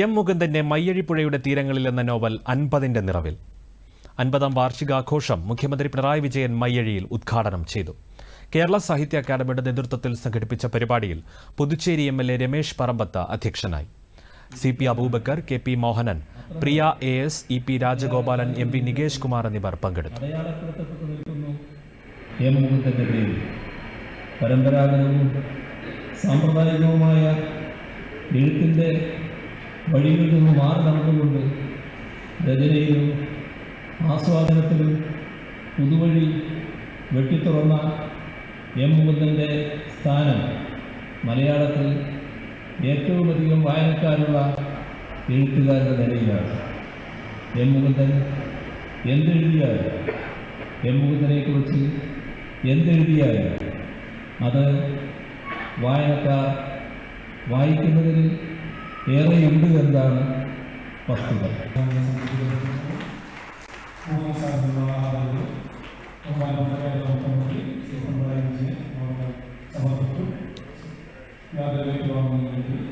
M മുകുന്ദന്റെ മയ്യഴിപ്പുഴയുടെ തീരങ്ങളിൽ എന്ന novel അൻപതിന്റെ നിറവിൽ. അൻപതാം വാർഷികാഘോഷം മുഖ്യമന്ത്രി പിണറായി വിജയൻ മയ്യഴിയിൽ ഉദ്ഘാടനം ചെയ്തു. കേരള സാഹിത്യ അക്കാദമിയുടെ നേതൃത്വത്തിൽ സംഘടിപ്പിച്ച പരിപാടിയിൽ പുതുച്ചേരി എം എൽ രമേശ് പറമ്പത്ത് അധ്യക്ഷനായി. C P Aboobacker K P Mohanan Priya A S E P Rajagopalan M V Nikesh Kumar എന്നിവർ പങ്കെടുത്തു. പരമ്പരാഗതവും സാമ്പ്രദായികവുമായ എഴുത്തിന്റെ വഴിയിൽ നിന്ന് മാറി നടന്നുകൊണ്ട് രചനയിലും ആസ്വാദനത്തിലും പുതുവഴി വെട്ടിത്തുറന്ന എം മുകുന്ദന്റെ സ്ഥാനം മലയാളത്തിൽ ഏറ്റവുമധികം വായനക്കാരുള്ള എഴുത്തുകാരുടെ നിലയിലാണ്. എം മുകുന്ദൻ എന്തെഴുതിയാലും എം മുകുന്ദനെക്കുറിച്ച് എന്തെഴുതിയാലും അത് വായനക്കാർ വായിക്കുന്നതിൽ ഏറെയുണ്ട് എന്താണ് വസ്തുത? മൂന്ന്